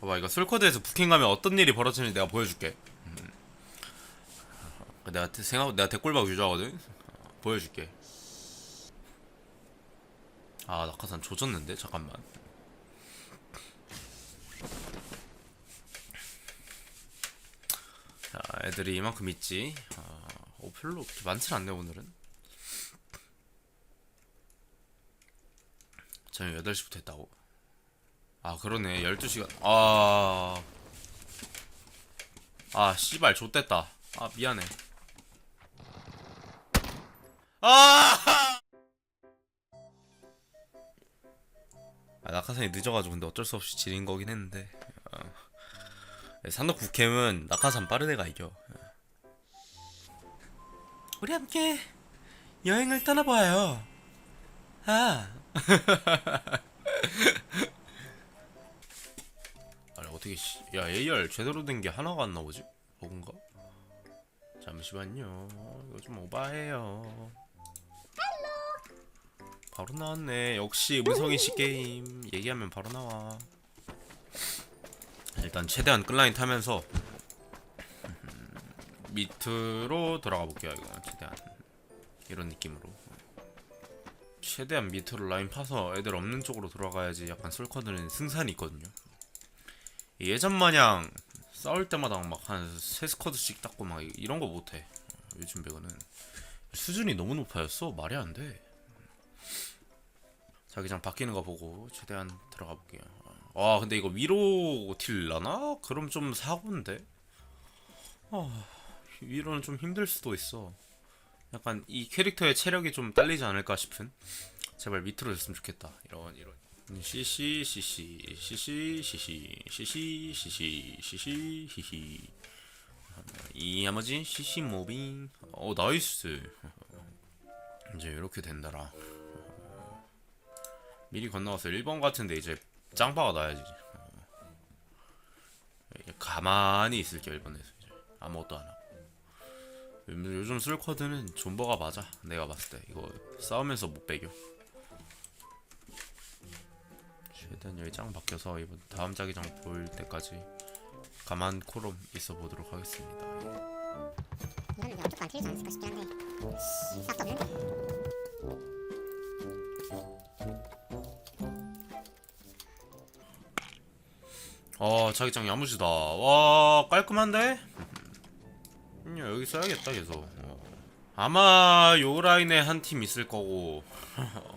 봐봐 이거 솔코드에서 부킹 가면 어떤 일이 벌어지는지 내가 보여줄게. 음. 내가 대- 생각 내가 대꼴박 유저하거든? 어, 보여줄게. 아 낙하산 조졌는데? 잠깐만. 자 애들이 이만큼 있지. 아, 어, 별로 그렇게 많진 않네 오늘은. 저녁 8시부터 했다고 아 그러네. 12시간. 아... 아 씨발 좆됐다. 아 미안해. 아! 아 낙하산이 늦어가지고 근데 어쩔 수 없이 지린 거긴 했는데. 어. 산덕 국캠은 낙하산 빠른 애가 이겨. 우리 함께 여행을 떠나봐요. 아 어떻게 씨, 야 AR 제대로 된 게 하나가 안 나오지? 버그인가? 잠시만요. 이거 좀 오바해요. 바로 나왔네. 역시 음성인 씨 게임 얘기하면 바로 나와. 일단 최대한 끌라인 타면서 밑으로 돌아가 볼게요. 이거 최대한 이런 느낌으로. 최대한 밑으로 라인 파서 애들 없는 쪽으로 돌아가야지 약간 솔커드는 승산이 있거든요. 예전 마냥 싸울 때마다 막 한 세 스쿼드씩 닦고 막 이런 거 못해. 요즘 배우는 수준이 너무 높아졌어. 말이 안 돼. 자기장 바뀌는 거 보고 최대한 들어가 볼게요. 와 근데 이거 위로 딜라나? 그럼 좀 사고인데. 아 위로는 좀 힘들 수도 있어. 약간 이 캐릭터의 체력이 좀 딸리지 않을까 싶은. 제발 밑으로 됐으면 좋겠다. 이런 이런. 시시 시시 시시 시시 시시 시시 시시 히히 이 나머지 시시 모빙. 어 나이스. 이제 이렇게 된다라. 미리 건너가서 1번 같은데 이제 짱바가 나야지. 가만히 있을게 1번에서 이제 아무것도 안 하고. 요즘 술코드는 존버가 맞아. 내가 봤을 때. 이거 싸우면서 못 배겨 최대한 짱 바뀌어서 이번 다음 자기장 볼 때까지 가만 코롬 있어 보도록 하겠습니다. 이거는 무조건 틀리지 않았을까 싶긴 한데 싹도 없는데 어 자기장 야무지다. 와 깔끔한데? 음, 여기 써야겠다 계속. 어. 아마 요 라인에 한 팀 있을 거고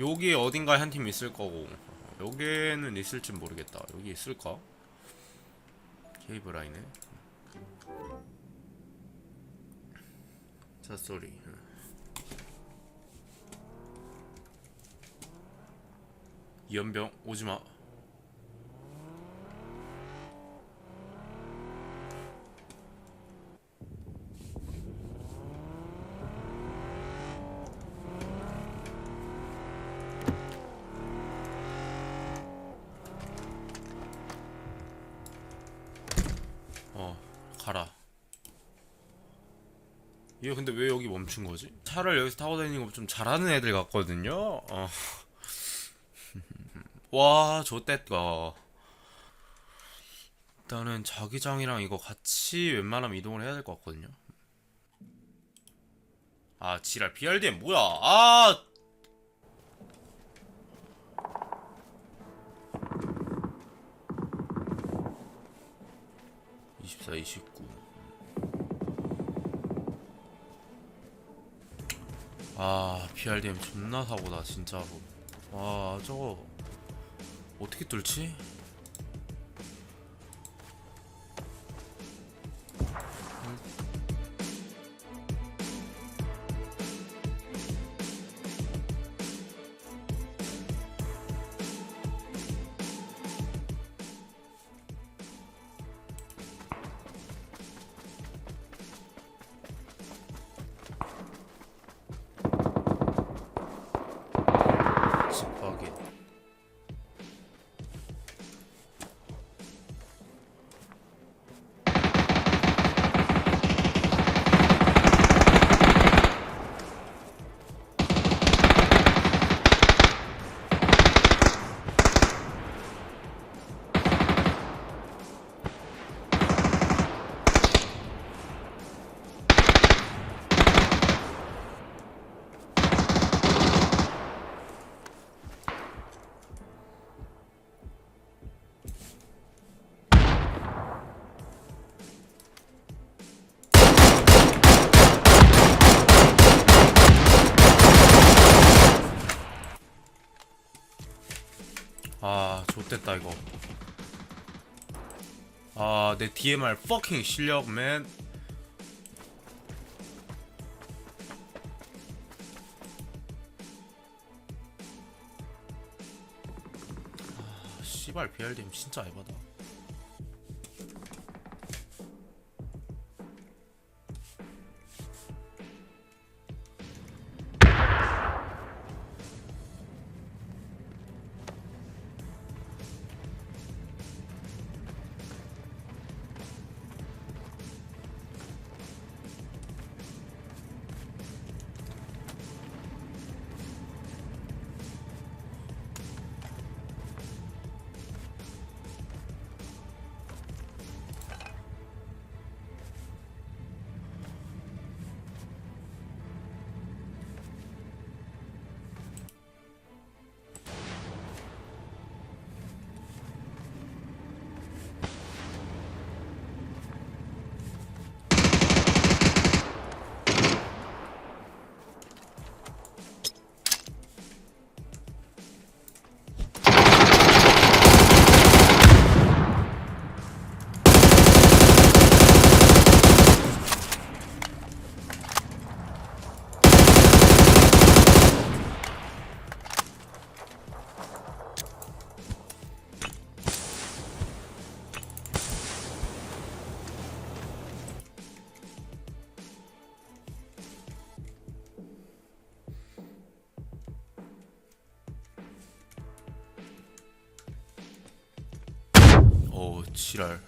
여기 어딘가에 한 팀 있을 거고 여기에는 있을진 모르겠다. 여기 있을까? 케이블 라인에. 자 쏘리. 이연병 오지마. 얘 근데 왜 여기 멈춘 거지? 차를 여기서 타고 다니는 거 좀 잘하는 애들 같거든요 어. 와 좋댔다 일단은 자기장이랑 이거 같이 웬만하면 이동을 해야 될 것 같거든요 아 지랄 BRDM 뭐야 아 24, 29. 아, BRDM 존나 사고다, 진짜로. 와, 저거. 어떻게 뚫지? 아 좋됐다 이거. 아 내 DMR fucking 실력 맨 아, 씨발 BRDM 진짜 에바다 어 지랄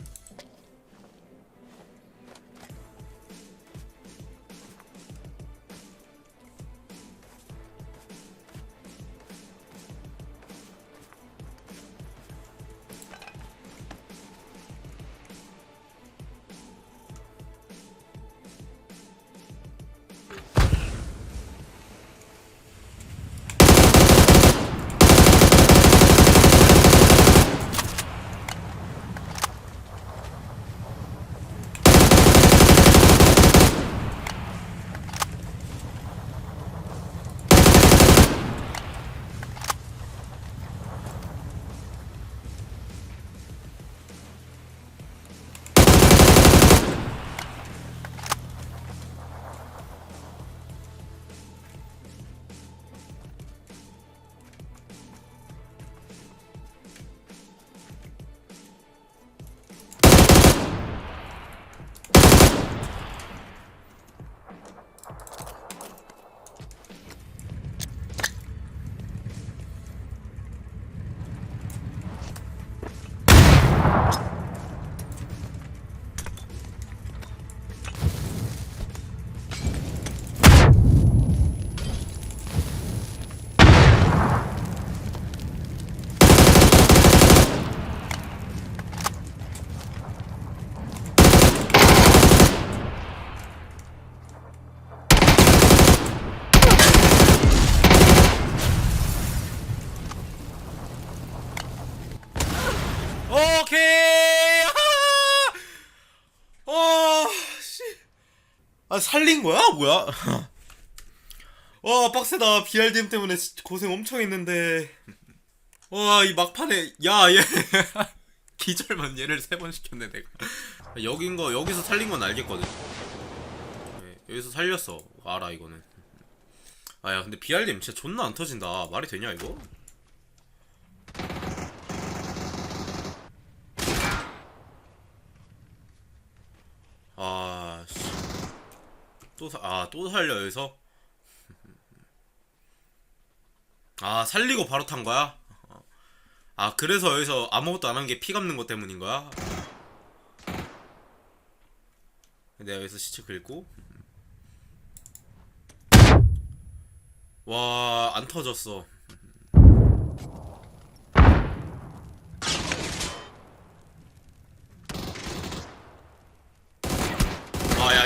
아, 살린 거야? 뭐야? 와, 빡세다. BRDM 때문에 진- 고생 엄청 했는데. 와, 이 막판에, 야, 얘. 기절만 얘를 세 번 시켰네, 내가. 여긴 거, 여기서 살린 건 알겠거든. 네, 여기서 살렸어. 알아, 이거는. 아, 야, 근데 BRDM 진짜 존나 안 터진다. 말이 되냐, 이거? 아, 씨. 또, 사, 아, 또 살려, 여기서? 아, 살리고 바로 탄 거야? 아, 그래서 여기서 아무것도 안 한 게 피 감는 것 때문인 거야? 내가 여기서 시체 긁고. 와, 안 터졌어.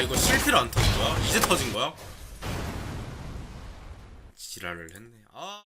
이거 실패로 안 터진 거야? 이제 터진 거야? 지랄을 했네. 아.